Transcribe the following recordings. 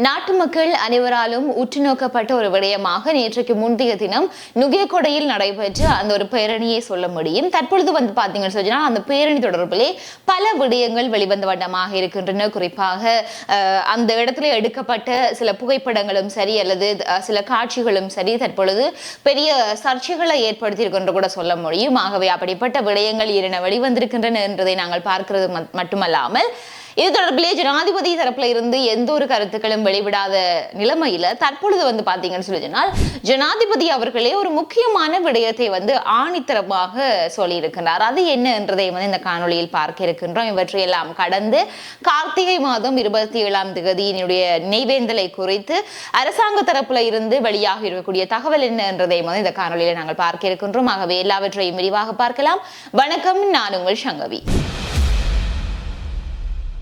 நாட்டு மக்கள் அனைவராலும் உற்று நோக்கப்பட்ட ஒரு விடயமாக நேற்றைக்கு முந்தைய தினம் நுகேகொடையில் நடைபெற்ற அந்த ஒரு பேரணியை சொல்ல முடியும். தற்பொழுது வந்து பார்த்தீங்கன்னு சொன்னால் அந்த பேரணி தொடர்பிலே பல விடயங்கள் வெளிவந்த வண்ணமாக இருக்கின்றன. குறிப்பாக அஹ், அந்த இடத்துல எடுக்கப்பட்ட சில புகைப்படங்களும் சரி அல்லது அஹ், சில காட்சிகளும் சரி தற்பொழுது பெரிய சர்ச்சைகளை ஏற்படுத்தி கூட சொல்ல முடியும். ஆகவே அப்படிப்பட்ட விடயங்கள் இரண்டு வெளிவந்திருக்கின்றன என்பதை நாங்கள் பார்க்கிறது மட்- மட்டுமல்லாமல் இது தொடர்பிலே ஜனாதிபதி தரப்புல இருந்து எந்த ஒரு கருத்துக்களும் வெளிவிடாத நிலைமையில தற்பொழுது வந்து பாத்தீங்கன்னு சொல்லி சொன்னால் ஜனாதிபதி அவர்களே ஒரு முக்கியமான விடயத்தை வந்து ஆணித்தரமாக சொல்லியிருக்கிறார் அது என்ன என்றதை வந்து இந்த காணொலியில் பார்க்க இருக்கின்றோம். இவற்றையெல்லாம் கடந்து கார்த்திகை மாதம் இருபத்தி ஏழாம் தேதியினுடைய நினைவேந்தலை குறித்து அரசாங்க தரப்புல இருந்து வெளியாக இருக்கக்கூடிய தகவல் என்ன என்றதை வந்து இந்த காணொலியில நாங்கள் பார்க்க இருக்கின்றோம். ஆகவே எல்லாவற்றையும் விரிவாக பார்க்கலாம். வணக்கம். நான் உங்கள் சங்கவி.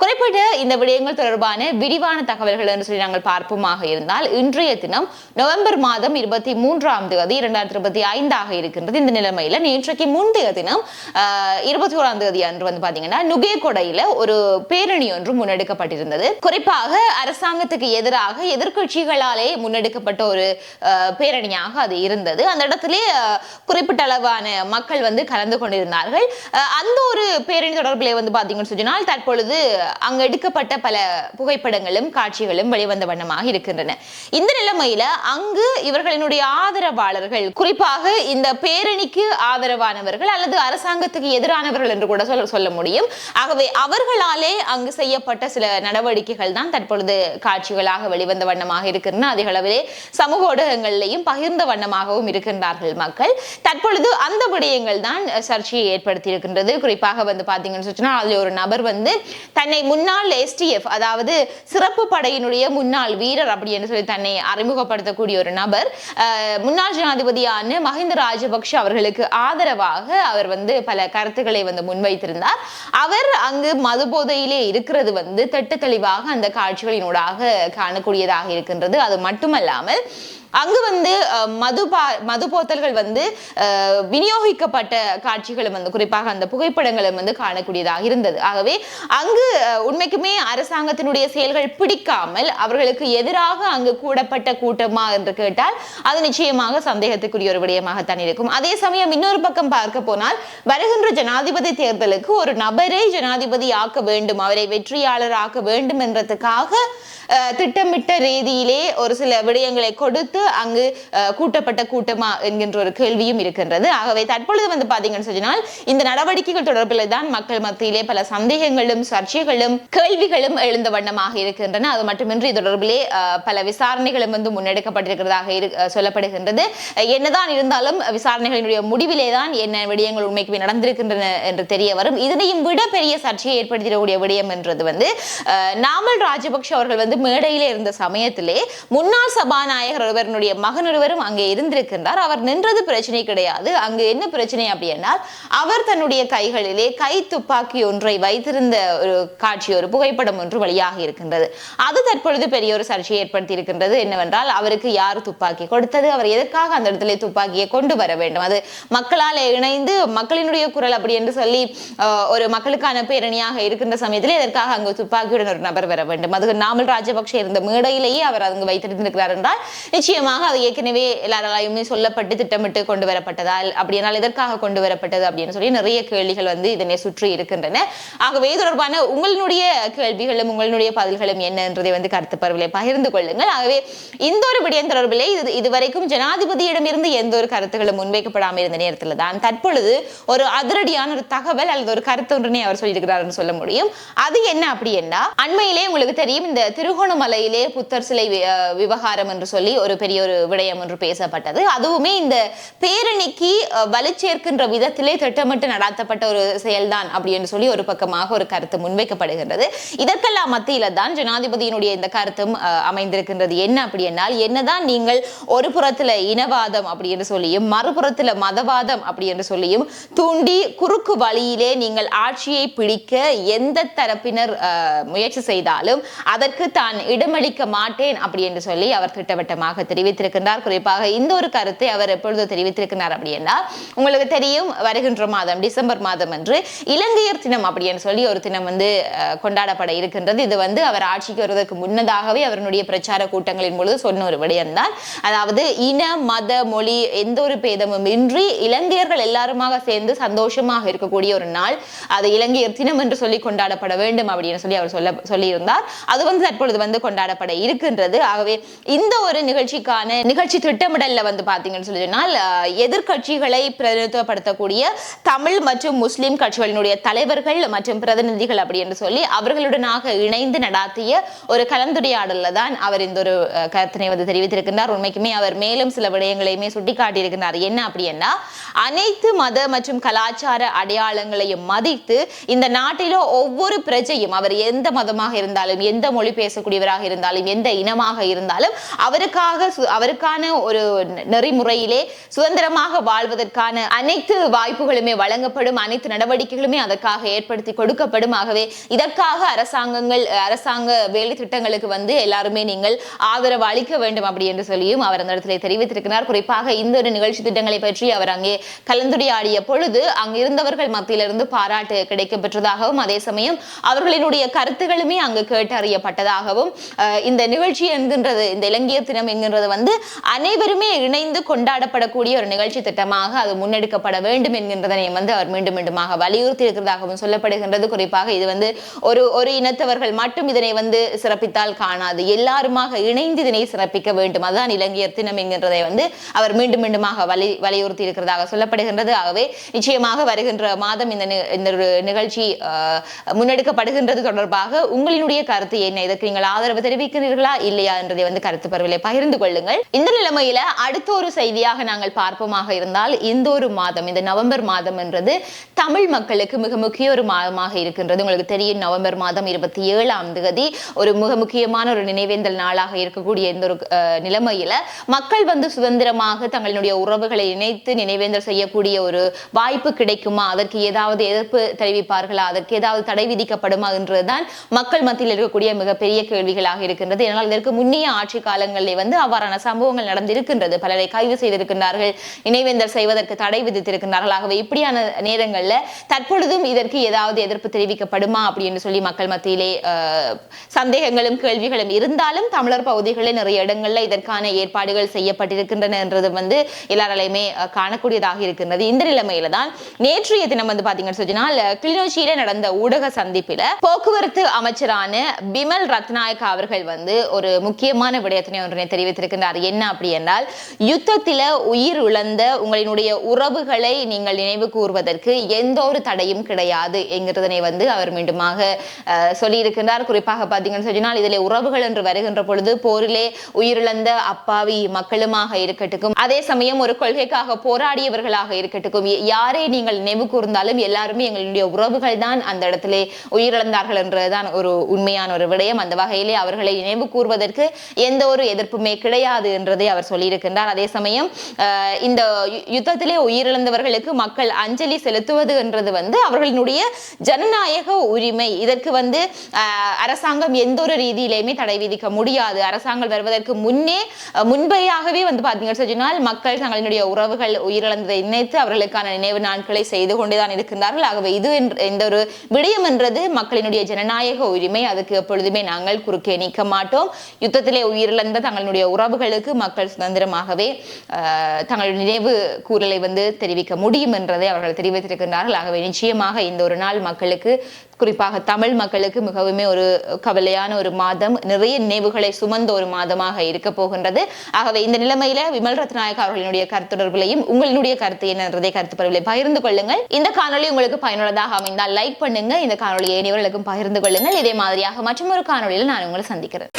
குறிப்பிட்ட இந்த விடயங்கள் தொடர்பான விரிவான தகவல்கள் என்று சொல்லி நாங்கள் பார்ப்போமாக இருந்தால் இன்றைய தினம் நவம்பர் மாதம் இருபத்தி மூன்றாம் தேதி இரண்டாயிரத்தி இருபத்தி ஐந்தாக இருக்கின்றது. இந்த நிலைமையில நேற்றைக்கு முந்தைய தினம் இருபத்தி ஓராம் தேதி அன்று வந்து பாத்தீங்கன்னா நுகேகொடையில ஒரு பேரணி ஒன்று முன்னெடுக்கப்பட்டிருந்தது. குறிப்பாக அரசாங்கத்துக்கு எதிராக எதிர்க்கட்சிகளாலே முன்னெடுக்கப்பட்ட ஒரு பேரணியாக அது இருந்தது. அந்த இடத்திலே குறிப்பிட்ட அளவான மக்கள் வந்து கலந்து கொண்டிருந்தார்கள். அந்த ஒரு பேரணி தொடர்பிலே வந்து பாத்தீங்கன்னு சொன்னால் தற்பொழுது அங்கு எடுக்கப்பட்ட பல புகைப்படங்களும் காட்சிகளும் வெளிவந்த வண்ணமாக இருக்கின்றன. இந்த நிலைமையில அங்கு இவர்களினுடைய ஆதரவாளர்கள் குறிப்பாக இந்த பேரணிக்கு ஆதரவானவர்கள் அல்லது அரசாங்கத்துக்கு எதிரானவர்கள் என்று கூட சொல்ல சொல்ல முடியும். ஆகவே அவர்களாலே அங்கு செய்யப்பட்ட சில நடவடிக்கைகள் தான் தற்பொழுது காட்சிகளாக வெளிவந்த வண்ணமாக இருக்கின்றன. அதிக அளவிலே சமூக ஊடகங்களிலேயும் பகிர்ந்த வண்ணமாகவும் இருக்கின்றார்கள் மக்கள். தற்பொழுது அந்த விடயங்கள் தான் சர்ச்சையை ஏற்படுத்தி இருக்கின்றது குறிப்பாக வந்து பாத்தீங்கன்னு சொன்னா அதுல ஒரு நபர் வந்து தன்னை முன்னாள் எஸ்டிஎஃப் அதாவது சிறப்பு படையினுடைய முன்னாள் வீரர் அப்படி என்று சொல்லி தன்னை அறிமுகப்படுத்தக்கூடிய ஒரு நபர். முன்னாள் ஜனாதிபதியான மஹிந்த ராஜபக்ஷ அவர்களுக்கு ஆதரவாக அவர் வந்து பல கருத்துக்களை வந்து முன்வைத்திருந்தார். அவர் அங்கு மது போதையிலே இருக்கிறது வந்து திட்ட தெளிவாக அந்த காட்சிகளினூடாக காணக்கூடியதாக இருக்கின்றது. அது மட்டுமல்லாமல் அங்கு வந்து மதுபா மது பா மது போத்தல்கள் வந்து விநியோகிக்கப்பட்ட காட்சிகளும் வந்து குறிப்பாக அந்த புகைப்படங்களும் வந்து காணக்கூடியதாக இருந்தது. ஆகவே அங்கு உண்மைக்குமே அரசாங்கத்தினுடைய செயல்கள் பிடிக்காமல் அவர்களுக்கு எதிராக அங்கு கூடப்பட்ட கூட்டமா என்று கேட்டால் அது நிச்சயமாக சந்தேகத்துக்குரிய ஒரு விடயமாகத்தான் இருக்கும். அதே சமயம் இன்னொரு பக்கம் பார்க்க போனால் வருகின்ற ஜனாதிபதி தேர்தலுக்கு ஒரு நபரை ஜனாதிபதி ஆக்க வேண்டும் அவரை வெற்றியாளர் ஆக்க வேண்டும் என்றதுக்காக திட்டமிட்ட ரீதியிலே ஒரு சில விடயங்களை கொடுத்து அங்கு கூட்டப்பட்ட கூட்டமா என்கின்ற ஒரு கேள்வியும் இருக்கின்றது. ஆகவே தற்பொழுது வந்து பாத்தீங்கன்னு சொன்னால் இந்த நடவடிக்கைகள் தொடர்பில் தான் மக்கள் மத்தியிலே பல சந்தேகங்களும் சர்ச்சைகளும் கேள்விகளும் எழுந்த வண்ணமாக இருக்கின்றன. அது மட்டுமின்றி இது தொடர்பிலே பல விசாரணைகளும் வந்து முன்னெடுக்கப்பட்டிருக்கிறதாக இரு- சொல்லப்படுகின்றது. என்னதான் இருந்தாலும் விசாரணைகளினுடைய முடிவிலே தான் என்ன விடயங்கள் உண்மைக்கு நடந்திருக்கின்றன என்று தெரிய வரும். இதனையும் விட பெரிய சர்ச்சையை ஏற்படுத்திடக்கூடிய விடயம் என்றது வந்து நாமல் ராஜபக்ஷ அவர்கள் வந்து மேடையிலே இருந்த சமயத்திலே முன்னாள் சபாநாயகர் ஒருவருடைய மகன் ஒருவரும் அங்கே இருந்திருக்கின்றார். அவர் நின்றது பிரச்சனை கிடையாது. அங்கு என்ன பிரச்சனை அப்படின்னா அவர் தன்னுடைய கைகளிலே கை துப்பாக்கி ஒன்றை வைத்திருந்த ஒரு காட்சி ஒரு புகைப்படம் ஒன்று வெளியாக இருக்கின்றது. அது தற்பொழுது பெரிய ஒரு சர்ச்சையை ஏற்படுத்தி இருக்கின்றது. என்னவென்றால் அவருக்கு யார் துப்பாக்கி கொடுத்தது? அவர் எதற்காக அந்த இடத்துல துப்பாக்கியை கொண்டு வர வேண்டும்? அது மக்களால் இணைந்து மக்களினுடைய குரல் அப்படி என்று சொல்லி ஒரு மக்களுக்கான பேரணியாக இருக்கின்ற சமயத்தில் எதற்காக அங்கு துப்பாக்கியுடன் ஒரு நபர் வர வேண்டும்? அதுக்கு நாமல் ராஜபக்ஷ இருந்த மேடையிலேயே அவர் அங்கு வைத்திருந்திருக்கிறார் என்றால் நிச்சயமாக அது ஏற்கனவே எல்லாராலையுமே சொல்லப்பட்டு திட்டமிட்டு கொண்டு வரப்பட்டதால் அப்படியானால் எதற்காக கொண்டு வரப்பட்டது அப்படின்னு சொல்லி நிறைய கேள்விகள் வந்து இதனை சுற்றி இருக்கின்றன. ஆகவே தொடர்பான உங்கள் உங்களுடைய கேள்விகளும் உங்களுடைய பதில்களும் என்ன என்றதை வந்து கருத்து பரவலை பகிர்ந்து கொள்ளுங்கள். ஆகவே இந்த ஒரு விடயம் தொடர்பிலே இது இதுவரைக்கும் ஜனாதிபதியிடமிருந்து எந்த ஒரு கருத்துகளும் முன்வைக்கப்படாமல் இருந்த நேரத்தில் தான் தற்பொழுது ஒரு அதிரடியான ஒரு தகவல் அல்லது ஒரு கருத்து ஒன்றினை அவர் சொல்லியிருக்கிறார்னு சொல்ல முடியும். அது என்ன அப்படி என்ன? அண்மையிலே உங்களுக்கு தெரியும் இந்த திருகோணமலையிலே புத்தர் சிலை விவகாரம் என்று சொல்லி ஒரு பெரிய ஒரு விடயம் ஒன்று பேசப்பட்டது. அதுவுமே இந்த பேரணிக்கு வலு சேர்க்கின்ற விதத்திலே திட்டமிட்டு நடாத்தப்பட்ட ஒரு செயல்தான் அப்படி என்று சொல்லி ஒரு பக்கமாக ஒரு கருத்து முன்வைக்கப்படுகின்றது இதற்கெல்லாம் மத்தியில தான் ஜனாதிபதியினுடைய இந்த கருத்தும் அமைந்திருக்கின்றது. என்ன அப்படி என்னால்? என்னதான் நீங்கள் ஒரு புறத்துல இனவாதம் அப்படி என்று சொல்லியும் மறுபுறத்துல மதவாதம் அப்படி என்று சொல்லியும் தூண்டி குறுக்கு வழியிலே நீங்கள் ஆட்சியை பிடிக்க எந்த தரப்பினர் முயற்சி செய்தாலும் அதற்கு தான் இடமளிக்க மாட்டேன் அப்படி என்று சொல்லி அவர் திட்டவட்டமாக தெரிவித்திருக்கின்றார். குறிப்பாக இந்த ஒரு கருத்தை அவர் எப்பொழுது தெரிவித்திருக்கிறார் அப்படின்னா உங்களுக்கு தெரியும் வருகின்ற மாதம் டிசம்பர் மாதம் என்று இலங்கையர் தினம் அப்படி என்று சொல்லி ஒரு தினம் வந்து கொண்டாடப்பட இருக்கின்றது. இது வந்து அவர் ஆட்சிக்கு வருவதற்கு முன்னதாகவே அவருடைய பிரச்சார கூட்டங்களின் பொழுது சொன்ன ஒரு விடயம்தான். அதாவது இன மத மொழி எந்த ஒரு பேதமும் இன்றி இலங்கையர்கள் எல்லாருமாக சேர்ந்து சந்தோஷமாக இருக்கக்கூடிய ஒரு நாள். அது இலங்கையர் தினம் என்று சொல்லி கொண்டாடப்பட வேண்டும் அப்படின்னு சொல்லி அவர் சொல்ல சொல்லியிருந்தார். அது வந்து தற்பொழுது வந்து கொண்டாடப்பட இருக்கின்றது. ஆகவே இந்த ஒரு நிகழ்ச்சிக்கான நிகழ்ச்சி திட்டமிடல்ல வந்து பாத்தீங்கன்னு சொல்லி சொன்னால் எதிர்க்கட்சிகளை பிரதிநிதித்துவப்படுத்தக்கூடிய தமிழ் மற்றும் முஸ்லிம் கட்சிகளினுடைய தலைவர்கள் மற்றும் பிரதிநிதிகள் அப்படி என்று சொல்லி அவர்களுடனாக இணைந்து நடாத்திய ஒரு கலந்துரையாடல தான் அவர் இந்த ஒரு கருத்தினை வந்து தெரிவித்திருக்கின்றார். உண்மைக்குமே அவர் மேலும் சில விடயங்களையுமே சுட்டிக்காட்டியிருக்கிறார் என்ன அப்படின்னா அனைத்து மத மற்றும் கலாச்சார அடையாளங்களையும் மதித்து இந்த நாட்டில ஒவ்வொரு பிரஜையும் அவர் எந்த மதமாக இருந்தாலும் எந்த மொழி பேசக்கூடியவராக இருந்தாலும் எந்த இனமாக இருந்தாலும் அவருக்காக அவருக்கான ஒரு நெறிமுறையிலே சுதந்திரமாக வாழ்வதற்கான அனைத்து வாய்ப்புகளுமே வழங்கப்படும் அனைத்து நடவடிக்கைகளுமே அதற்காக ஏற்படுத்தி கொடுக்கப்படும். ஆகவே இதற்காக அரசாங்கங்கள் அரசாங்க வேலை திட்டங்களுக்கு வந்து எல்லாருமே நீங்கள் ஆதரவு அளிக்க வேண்டும் அப்படி என்று சொல்லியும் அவர் அந்த இடத்துல தெரிவித்திருக்கிறார். குறிப்பாக இந்த ஒரு நிகழ்ச்சி திட்டங்களை பற்றி அவர் அங்கே கலந்துரையாடிய பொழுது அங்கிருந்தவர்கள் மத்தியிலிருந்து பாராட்டு கிடைக்கப் பெற்றதாகவும் அதே சமயம் அவர்களினுடைய கருத்துகளுமே அங்கு கேட்டறியப்பட்டதாகவும் அஹ், இந்த நிகழ்ச்சி என்கின்றது இந்த இலங்கையர் தினம் என்கின்றது வந்து அனைவருமே இணைந்து கொண்டாடப்படக்கூடிய ஒரு நிகழ்ச்சி திட்டமாக அது முன்னெடுக்கப்பட வேண்டும் என்கின்றதனை வந்து அவர் மீண்டும் மீண்டுமாக வலியுறுத்தி இருக்கிறதாகவும் சொல்லப்படுகின்றது. குறிப்பாக இது வந்து ஒரு ஒரு இனத்தவர்கள் மட்டும் இதனை வந்து சிறப்பித்தால் காணாது. எல்லாருமாக இணைந்து இதனை சிறப்பிக்க வேண்டும். அதுதான் இலங்கையர் தினம் என்கின்றதை வந்து அவர் மீண்டும் மீண்டுமாக வலி வலியுறுத்தி இருக்கிறதாக சொல்லப்படுகின்றது. ஆகவே நிச்சயமாக வருகின்ற மாதம் இந்த இந்த நிகழ்ச்சி முன்னெடுக்கப்படுகின்றது தொடர்பாக உங்களினுடைய கருத்து என்ன? இதற்கு நீங்கள் ஆதரவு தெரிவிக்கிறீர்களா இல்லையா என்றதை வந்து கருத்து பரவலை பகிர்ந்து கொள்ளுங்கள். இந்த நிலைமையில அடுத்த ஒரு செய்தியாக நாங்கள் பார்ப்போமாக இருந்தால் இந்த ஒரு மாதம் இந்த நவம்பர் மாதம் என்றது தமிழ் மக்களுக்கு மிக முக்கிய ஒரு மாதமாக இருக்கின்றது. உங்களுக்கு தெரியும். நவம்பர் மாதம் இருபத்தி ஏழாம் தேதி ஒரு மிக முக்கியமான ஒரு நினைவேந்தல் நாளாக இருக்கக்கூடிய இந்த ஒரு நிலைமையில மக்கள் வந்து சுதந்திரமாக தங்களுடைய உறவுகளை இணைத்து நினைவேந்தல் செய்யக்கூடிய ஒரு வாய்ப்பு கிடைக்குமா? அதற்கு ஏதாவது எதிர்ப்பு தெரிவிப்பார்களா? அதற்கு ஏதாவது தடை விதிக்கப்படுமா? என்றுதான் மக்கள் மத்தியில் இருக்கக்கூடிய மிகப்பெரிய கேள்விகளாக இருக்கின்றது. ஏனால் இதற்கு முன்னைய ஆட்சி காலங்களில் வந்து அவ்வாறான சம்பவங்கள் நடந்திருக்கின்றது. பலரை கைது செய்திருக்கின்றார்கள் நினைவேந்தல் செய்வதற்கு தடை விதித்திருக்கின்றார்கள். ஆகவே இப்படியான நேரங்களில் தற்பொழுதும் இதற்கு ஏதாவது எதிர்ப்பு தெரிவிக்கப்படுமா அப்படின்னு சொல்லி மக்கள் மத்தியிலே சந்தேகங்களும் கேள்விகளும் இருந்தாலும் தமிழர் பகுதிகளில் நிறைய இடங்கள்ல இதற்கான ஏற்பாடுகள் செய்யப்பட்டிருக்கின்றன என்றது வந்து எல்லாராலையுமே காணக்கூடியதாக இருக்கின்றது. இந்த நிலைமையில தான் நேற்றைய தினம் வந்து பாத்தீங்கன்னு சொன்னால் கிளிநொச்சியில நடந்த ஊடக சந்திப்பில போக்குவரத்து அமைச்சரான பிமல் ரத்நாயக் அவர்கள் வந்து ஒரு முக்கியமான விடயத்தினை ஒன்றினை தெரிவித்திருக்கின்றார். என்ன அப்படி என்றால் யுத்தத்தில உயிர் இழந்த உங்களினுடைய உறவுகளை நீங்கள் நினைவு கூறுவதற்கு எந்த ஒரு தடையும் கிடையாது என்கிறதனை வந்து அவர் மீண்டும் அஹ், சொல்லியிருக்கின்றார். குறிப்பாக பார்த்தீங்கன்னு சொன்னால் இதிலே உறவுகள் என்று வருகின்ற பொழுது போரிலே உயிரிழந்த அப்பாவி மக்களுமாக இருக்கட்டும் அதே சமயம் ஒரு கொள்கைக்காக போராடியவர்களாக இருக்கட்டும் யாரை நீங்கள் நினைவு கூர்ந்தாலும் எல்லாருமே எங்களுடைய உறவுகள் தான் அந்த இடத்திலே உயிரிழந்தார்கள் என்றதுதான் ஒரு உண்மையான ஒரு விடயம். அந்த வகையிலே அவர்களை நினைவு கூர்வதற்கு எந்த ஒரு எதிர்ப்புமே கிடையாது என்றதை அவர் சொல்லியிருக்கின்றார். அதே சமயம் இந்த யுத்தத்திலே உயிரிழந்தவர்களுக்கு மக்கள் அஞ்சலி செலுத்துவது என்றது வந்து அவர்களினுடைய ஜனநாயக உரிமை இதற்கு வந்து அரசாங்கம் எந்த ஒரு ரீதியிலையுமே தடை விதிக்க முடியாது. அரசாங்கம் வருவதற்கு முன்னே முன்பையாகவே வந்து பார்த்தீங்கன்னு சொன்னால் மக்கள் தங்களினுடைய உறவுகள் உயிரிழந்ததை நினைத்து அவர்களுக்கான நினைவு நாட்களை செய்து கொண்டுதான் இருக்கின்றார்கள். ஆகவே இது இந்த ஒரு விடயம் என்றது மக்களினுடைய ஜனநாயக உரிமை. அதுக்கு எப்பொழுதுமே நாங்கள் குறுக்கே நீக்க மாட்டோம். யுத்தத்திலே உயிரிழந்த தங்களுடைய உறவுகளுக்கு மக்கள் சுதந்திரமாகவே தங்களுடைய நினைவு கூறலை வந்து தெரிவிக்க முடியும் என்றதை அவர்கள் தெரிவித்திருக்கின்றார்கள். ஆகவே நிச்சயமாக இந்த ஒரு நாள் மக்களுக்கு குறிப்பாக தமிழ் மக்களுக்கு மிகவுமே ஒரு கவலையான ஒரு மாதம். நிறைய நினைவுகளை சுமந்த ஒரு மாதமாக இருக்க போகின்றது. ஆகவே இந்த நிலைமையில விமல் ரத்நாயக் அவர்களினுடைய கருத்து தொடர்பிலையும் உங்களினுடைய கருத்து என்னன்றதை கருத்து பரவலை பகிர்ந்து கொள்ளுங்கள். இந்த காணொளி உங்களுக்கு பயனுள்ளதாக அமைந்தால் லைக் பண்ணுங்க. இந்த காணொலியை இனிவர்களுக்கும் பகிர்ந்து கொள்ளுங்கள். இதே மாதிரியாக மற்றும் ஒரு காணொளியில் நான் உங்களை சந்திக்கிறேன்.